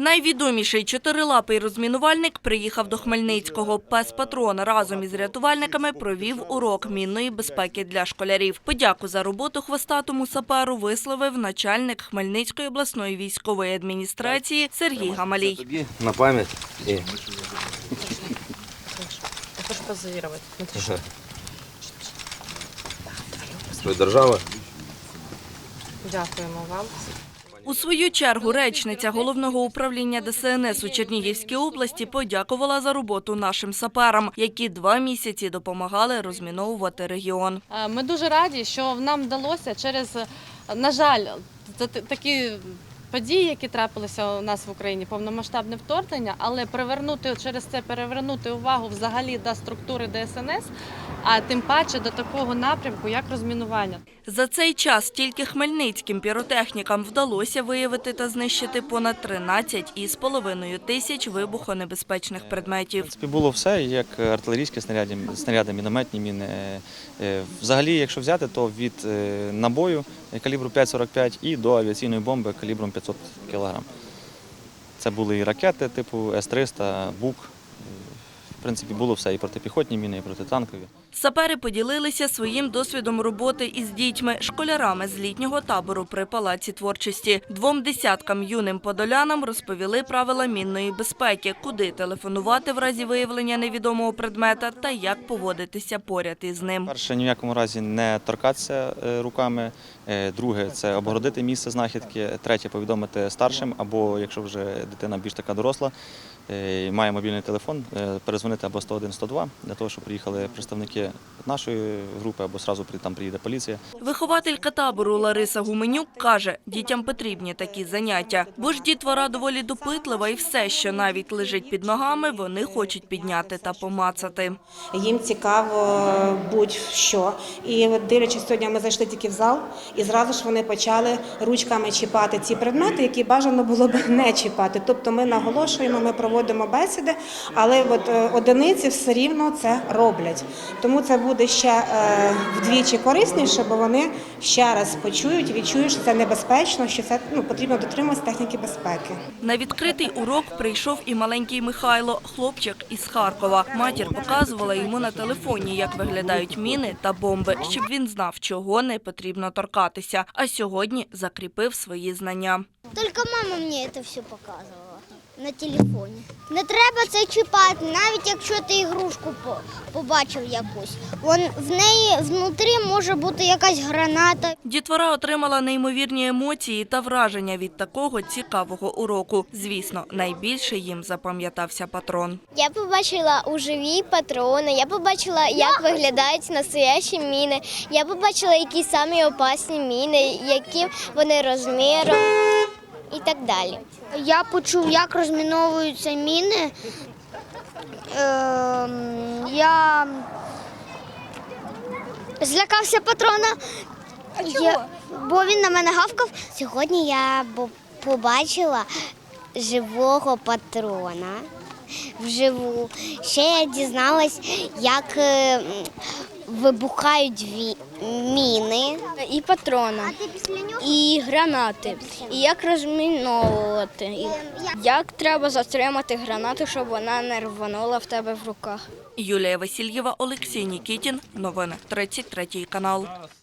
Найвідоміший чотирилапий розмінувальник приїхав до Хмельницького. Пес патрон разом із рятувальниками провів урок мінної безпеки для школярів. Подяку за роботу хвостатому саперу висловив начальник Хмельницької обласної військової адміністрації Сергій Гамалій. Тобі на пам'ять. І... Хочу держава? Дякуємо вам. У свою чергу речниця головного управління ДСНС у Чернігівській області подякувала за роботу нашим саперам, які два місяці допомагали розміновувати регіон. Е, Ми дуже раді, що нам вдалося через, на жаль, та- та- такі події, які трапилися у нас в Україні, повномасштабне вторгнення, але привернути через це перевернути увагу взагалі до структури ДСНС, а тим паче до такого напрямку, як розмінування. За цей час тільки хмельницьким піротехнікам вдалося виявити та знищити понад 13,5 тисяч вибухонебезпечних предметів. В принципі, було все, як артилерійські снаряди, снаряди, мінометні міни. Е, Взагалі, якщо взяти, то від е, набою калібру 5,45 і до авіаційної бомби калібром 500 кг. Це були і ракети типу С-300, БУК. В принципі, було все і протипіхотні міни, і протитанкові. Сапери поділилися своїм досвідом роботи із дітьми, школярами з літнього табору при палаці творчості. Двом десяткам юним подолянам розповіли правила мінної безпеки, куди телефонувати в разі виявлення невідомого предмета та як поводитися поряд із ним. Перше, ні в якому разі не торкатися е, руками. Е, Друге це обгородити місце знахідки. Третє повідомити старшим, або якщо вже дитина більш така доросла, е, має мобільний телефон, е, перезвонити або 101 102 для того, щоб приїхали представники нашої групи, або одразу там приїде поліція. Вихователька табору Лариса Гуменюк каже, дітям потрібні такі заняття, бо ж дітвора доволі допитлива і все, що навіть лежить під ногами, вони хочуть підняти та помацати. Їм цікаво будь-що. І дивлячись, сьогодні ми зайшли тільки в зал, і зразу ж вони почали ручками чіпати ці предмети, які бажано було б не чіпати. Тобто ми наголошуємо, ми проводимо бесіди, але от е, одиниці все рівно це роблять. Тому це буде ще е, вдвічі корисніше, бо вони ще раз почують, відчують, що це небезпечно, що це ну, потрібно дотримуватися техніки безпеки. На відкритий урок прийшов і маленький Михайло, хлопчик із Харкова. Матір показувала йому на телефоні, як виглядають міни та бомби, щоб він знав, чого не потрібно торкатися. А сьогодні закріпив свої знання. Только мама мені це все показувала на телефоні. Не треба це чіпати, навіть якщо ти ігрушку по- побачив якусь. Вон в неї внутрі може бути якась граната. Дітвора отримала неймовірні емоції та враження від такого цікавого уроку. Звісно, найбільше їм запам'ятався патрон. Я побачила у живі патрони, я побачила, як виглядають настоящі міни. Я побачила, які самі опасні міни, які вони розміром і так далі. Я почув, як розміновуються міни. Ем, я злякався патрона. Я, бо він на мене гавкав. Сьогодні я побачила живого патрона вживу. Ще я дізналась, як е, вибухають ві- міни. і патрона, і гранати, і як розміновувати, і як треба затримати гранату, щоб вона не рванула в тебе в руках. Юлія Васильєва, Олексій Нікітін. Новини 33 канал.